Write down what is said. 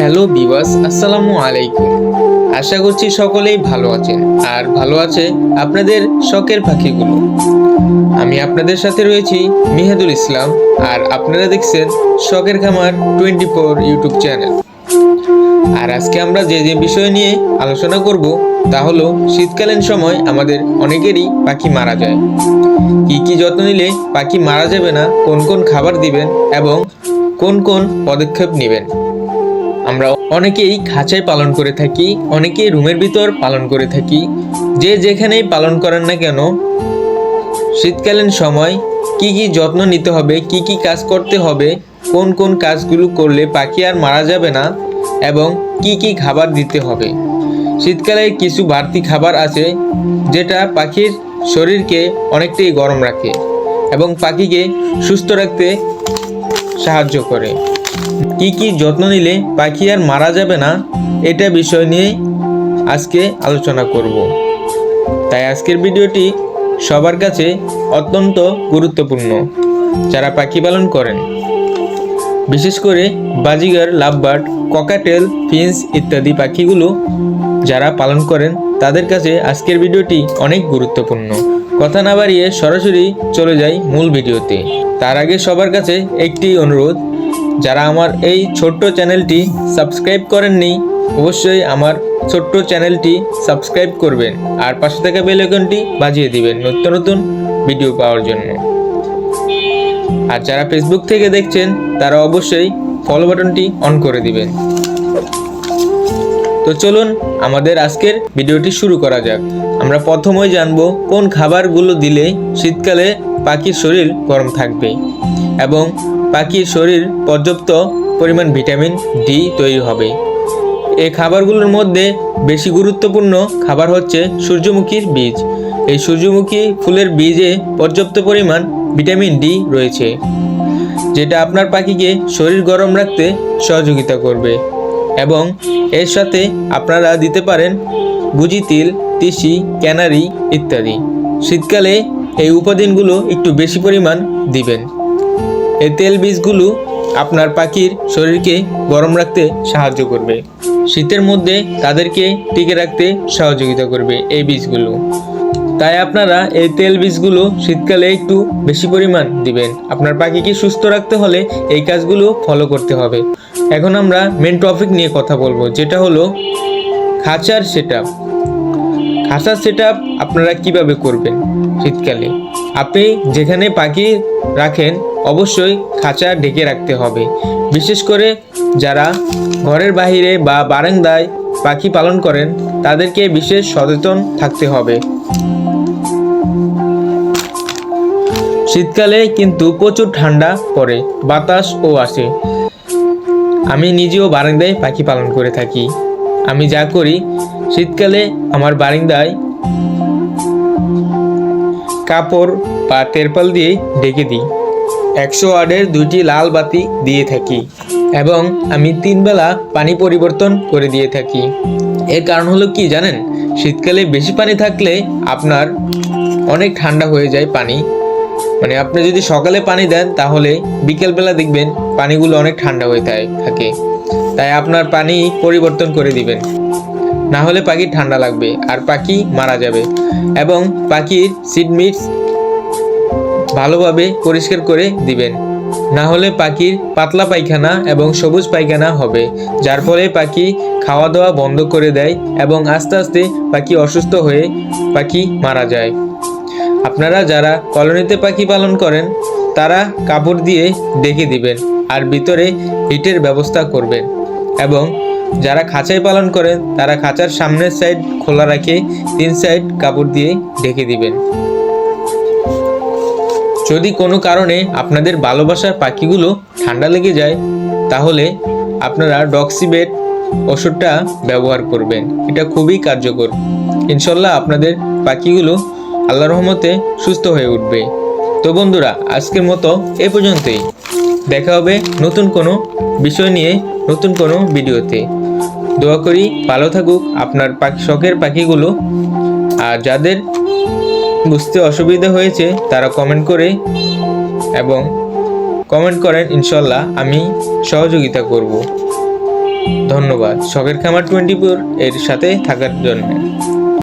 Hello বিবাস আসসালামু আলাইকুম। আশা করছি সকলেই ভালো আছেন। আর ভালো আছে আপনাদের শখের পাখিগুলো। আমি আপনাদের সাথে রয়েছি মেহেদুল ইসলাম, আর আপনারা দেখছেন শখের খামার টোয়েন্টি ফোর ইউটিউব চ্যানেল। আর আজকে আমরা যে যে বিষয় নিয়ে আলোচনা করব, তা হলো শীতকালীন সময় আমাদের অনেকেরই পাখি মারা যায়। কি কি যত্ন নিলে পাখি মারা যাবে না, কোন কোন খাবার দিবেন, এবং কোন কোন পদক্ষেপ নেবেন। আমরা অনেকেই খাঁচায় পালন করে থাকি, অনেকেই রুমের ভিতর পালন করে থাকি। যে যেখানেই পালন করেন না কেন, শীতকালীন সময় কি কি যত্ন নিতে হবে, কি কি কাজ করতে হবে, কোন কোন কাজগুলো করলে পাখি আর মারা যাবে না, এবং কি কি খাবার দিতে হবে। শীতকালে কিছু বাড়তি খাবার আছে, যেটা পাখির শরীরকে অনেকটাই গরম রাখে এবং পাখিকে সুস্থ রাখতে সাহায্য করে। কি কি যত্ন নিলে পাখি আর মারা যাবে না, এটা বিষয় নিয়ে আজকে আলোচনা করব। তাই আজকের ভিডিওটি সবার কাছে অত্যন্ত গুরুত্বপূর্ণ। যারা পাখি পালন করেন, বিশেষ করে বাজিগার, লাভবার্ড, ককাটেল ফিন্স ইত্যাদি পাখিগুলো যারা পালন করেন, তাদের কাছে আজকের ভিডিওটি অনেক গুরুত্বপূর্ণ। কথা না বাড়িয়ে সরাসরি চলে যাই মূল ভিডিওতে। তার আগে সবার কাছে একটি অনুরোধ যারা আমার এই ছোট্ট চ্যানেলটি সাবস্ক্রাইব করেননি, অবশ্যই আমার ছোট্ট চ্যানেলটি সাবস্ক্রাইব করবেন আর পাশে থাকা বেল আইকনটি বাজিয়ে দিবেন নতুন নতুন ভিডিও পাওয়ার জন্য। আর যারা ফেসবুক থেকে দেখছেন, তারা অবশ্যই ফলো বাটনটি অন করে দিবেন। তো চলুন, আমাদের আজকের ভিডিওটি শুরু করা যাক। আমরা প্রথমেই জানব, কোন খাবারগুলো দিলে শীতকালে পাখির শরীর গরম থাকবে এবং পাখির শরীর পর্যাপ্ত পরিমাণ ভিটামিন ডি তৈরি হবে। এই খাবারগুলোর মধ্যে বেশি গুরুত্বপূর্ণ খাবার হচ্ছে সূর্যমুখীর বীজ। এই সূর্যমুখী ফুলের বীজে পর্যাপ্ত পরিমাণ ভিটামিন ডি রয়েছে, যেটা আপনার পাখিকে শরীর গরম রাখতে সহযোগিতা করবে এবং এর সাথে আপনারা দিতে পারেন গুজি তিল, তিসি, ক্যানারি ইত্যাদি। শীতকালে এই উপাদানগুলো একটু বেশি পরিমাণ দিবেন। এই তেল বীজগুলো আপনার পাখির শরীরকে গরম রাখতে সাহায্য করবে। শীতের মধ্যে তাদেরকে টিকে রাখতে সহযোগিতা করবে এই বীজগুলো। তাই আপনারা এই তেল বীজগুলো শীতকালে একটু বেশি পরিমাণ দিবেন। আপনার পাখিকে সুস্থ রাখতে হলে এই কাজগুলো ফলো করতে হবে। এখন আমরা মেন টপিক নিয়ে কথা বলব, যেটা হলো খাঁচার সেট খাঁচার সেট আপনারা কীভাবে করবেন শীতকালে? আপনি যেখানে পাখি রাখেন, অবশ্যই খাঁচা ঢেকে রাখতে হবে। বিশেষ করে যারা ঘরের বাইরে বা বারান্দায় পাখি পালন করেন, তাদেরকে বিশেষ সচেতন থাকতে হবে। শীতকালে কিন্তু প্রচুর ঠান্ডা পড়ে বাতাসও আসে। আমি নিজেও বারান্দায় পাখি পালন করে থাকি। আমি যা করি, শীতকালে আমার বারিন্দায় কাপড় বা তেরপাল দিয়ে ঢেকে দিই। একশো ওয়ার্ডের দুইটি লাল বাতি দিয়ে থাকি এবং আমি তিন বেলা পানি পরিবর্তন করে দিয়ে থাকি। এর কারণ হলো কি জানেন? শীতকালে বেশি পানি থাকলে আপনার অনেক ঠান্ডা হয়ে যায় পানি। মানে আপনি যদি সকালে পানি দেন, তাহলে বিকেলবেলা দেখবেন পানিগুলো অনেক ঠান্ডা হয়ে থাকে। তাই আপনার পানি পরিবর্তন করে দিবেন। না হলে পাখির ঠান্ডা লাগবে আর পাখি মারা যাবে এবং পাখির সিড মিটস ভালোভাবে পরিষ্কার করে দিবেন। না হলে পাখির পাতলা পায়খানা এবং সবুজ পায়খানা হবে, যার ফলে পাখি খাওয়া দাওয়া বন্ধ করে দেয় এবং আস্তে আস্তে পাখি অসুস্থ হয়ে পাখি মারা যায়। আপনারা যারা কলোনিতে পাখি পালন করেন, তারা কাপড় দিয়ে ডেকে দিবেন আর ভিতরে হিটের ব্যবস্থা করবেন। এবং যারা খাঁচায় পালন করেন, তারা খাঁচার সামনের সাইড খোলা রাখে তিন সাইড কাপড় দিয়ে ঢেকে দিবেন। যদি কোনো কারণে আপনাদের ভালোবাসার পাখিগুলো ঠান্ডা লেগে যায়, তাহলে আপনারা ডক্সিবেট ওষুধটা ব্যবহার করবেন। এটা খুবই কার্যকর। ইনশাল্লাহ আপনাদের পাখিগুলো আল্লাহ রহমতে সুস্থ হয়ে উঠবে। তো বন্ধুরা, আজকের মতো এ পর্যন্তই। দেখা হবে নতুন কোনো বিষয় নিয়ে। নতুন কোনো ভিডিওতে। দোয়া করি ভালো থাকুক আপনার পাখি শখের পাখিগুলো। আর যাদের বুঝতে অসুবিধা হয়েছে, তারা কমেন্ট করে এবং কমেন্ট করেন, ইনশাল্লাহ আমি সহযোগিতা করব। ধন্যবাদ। শখের খামার টোয়েন্টি ফোর এর সাথে থাকার জন্য।